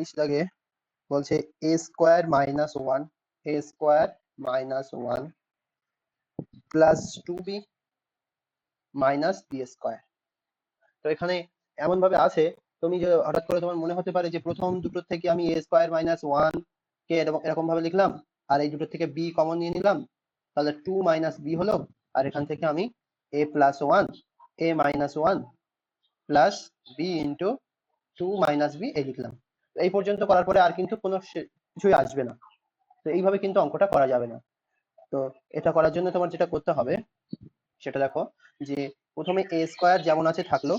তেইশ লাগে, বলছে A square minus one A square minus one plus two B minus B square তো এখানে এমন ভাবে আছে, তুমি যে হঠাৎ করে তোমার মনে হতে পারে যে প্রথম দুটো থেকে আমি এ স্কোয়ার মাইনাস ওয়ান কে এরকম ভাবে লিখলাম, আর এই দুটো থেকে বি কমন নিয়ে নিলাম, তাহলে টু মাইনাস বি হলো, আর এখান থেকে আমি A plus one A minus one plus B into two minus B এই লিখলাম। এই পর্যন্ত করার পরে আর কিন্তু কোনো কিছুই আসবে না। তো এইভাবে কিন্তু অঙ্কটা করা যাবে না। তো এটা করার জন্য তোমার যেটা করতে হবে, সেটা দেখো যে প্রথমে এ স্কোয়ার যেমন আছে থাকল,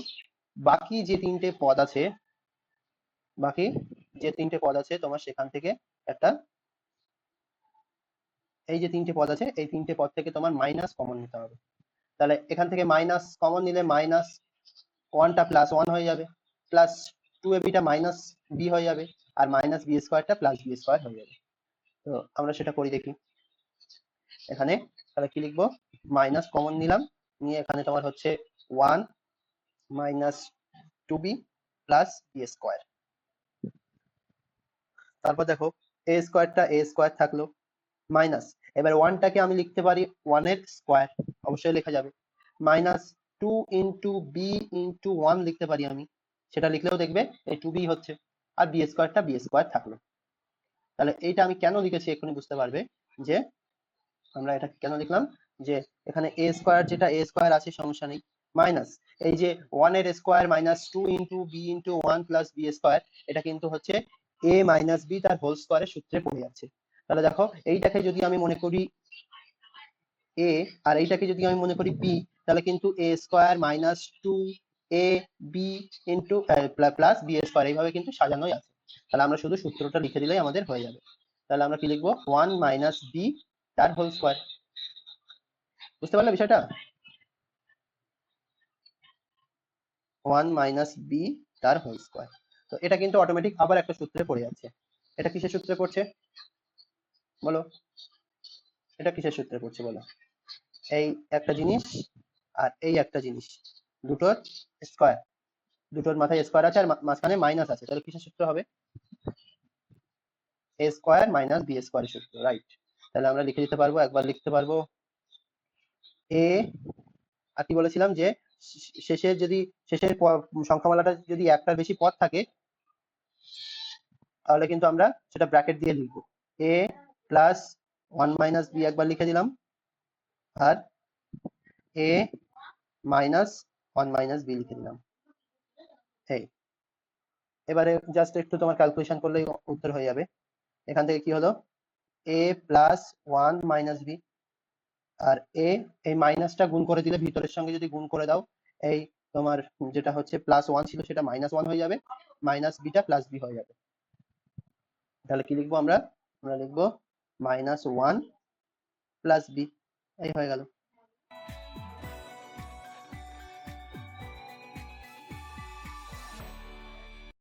বাকি যে তিনটে পদ আছে, বাকি যে তিনটে পদ আছে তোমার সেখান থেকে একটা, এই যে তিনটে পদ আছে, এই তিনটে পদ থেকে তোমার মাইনাস কমন নিতে হবে। তাহলে এখান থেকে মাইনাস কমন নিলে মাইনাস ওয়ানটা প্লাস ওয়ান হয়ে যাবে। প্লাস টু এ বিটা মাইনাস বি হয়ে যাবে আর মাইনাস বি স্কোয়ারটা প্লাস বি স্কোয়ার হয়ে যাবে। তো আমরা সেটা করি দেখি। এখানে তাহলে কি লিখব? মাইনাস কমন নিলাম, নিয়ে এখানে তোমার হচ্ছে one minus two B plus B square তারপর দেখো এ স্কোয়ারটা এ স্কোয়ার থাকল মাইনাস এবার ওয়ানটাকে আমি লিখতে পারি ওয়ানের স্কোয়ার অবশ্যই লেখা যাবে। Minus two into B into one লিখতে পারি আমি। সেটা লিখলেও দেখবে এই টু বি হচ্ছে আর বি স্কোয়ারটা বি স্কোয়ার থাকল। তাহলে এইটা আমি কেন লিখেছি এক্ষুনি বুঝতে পারবে যে আমরা এটা কেন লিখলাম? যে এখানে এ স্কোয়ার যেটা এ স্কোয়ার আছে সমস্যা নেই। মাইনাস এই যে ওয়ানের square minus two into B into one plus B square এটা কিন্তু হচ্ছে এ মাইনাস বি তার হোল স্কোয়ারের সূত্রে পড়ে যাচ্ছে। তাহলে দেখো এইটাকে যদি আমি মনে করি এ আর এইটাকে যদি আমি মনে করি বি তাহলে কিন্তু A square minus two A B into plus B square এইভাবে কিন্তু সাজানোই আছে। তাহলে আমরা শুধু সূত্রটা লিখে দিলেই আমাদের হয়ে যাবে। তাহলে আমরা কি লিখব? ওয়ান মাইনাস বি তার হোল স্কোয়ার বুঝতে পারলে বিষয়টা? ওয়ান মাইনাস বি তার হোল স্কোয়ার তো এটা কিন্তু অটোমেটিক আবার একটা সূত্রে পড়ে যাচ্ছে। এটা কিসের সূত্রে পড়ছে? বলো। এটা কিসের সূত্রে পড়ছে বলো? এই একটা জিনিস আর এই একটা জিনিস। দুটোর স্কোয়ার দুটোর মাথায় স্কোয়ার আছে আর মাঝখানে মাইনাস আছে। তাহলে কিসের সূত্র হবে? এ স্কোয়ার মাইনাস বি স্কোয়ারের সূত্র রাইট তাহলে আমরা লিখে দিতে পারব, একবার লিখতে পারব। এ আর কি বলেছিলাম যে শেষের যদি, শেষের সংখ্যামালাটা যদি একটার বেশি পদ থাকে, তাহলে কিন্তু আমরা সেটা ব্র্যাকেট দিয়ে লিখব। A plus one minus B একবার লিখে দিলাম। আর A minus one minus B লিখে দিলাম। এই। এবারে জাস্ট একটু তোমার ক্যালকুলেশন করলেই উত্তর হয়ে যাবে। এখান থেকে কি হলো? A plus one minus B R A এই মাইনাসটা গুণ করে দিলে ভিতরের সঙ্গে যদি গুণ করে দাও, এই তোমার যেটা হচ্ছে প্লাস ওয়ান ছিল সেটা মাইনাস ওয়ান হয়ে যাবে। মাইনাস বিটা প্লাস বি হয়ে যাবে। তাহলে কি লিখব আমরা? আমরা লিখব মাইনাস ওয়ান প্লাস বি এই হয়ে গেল।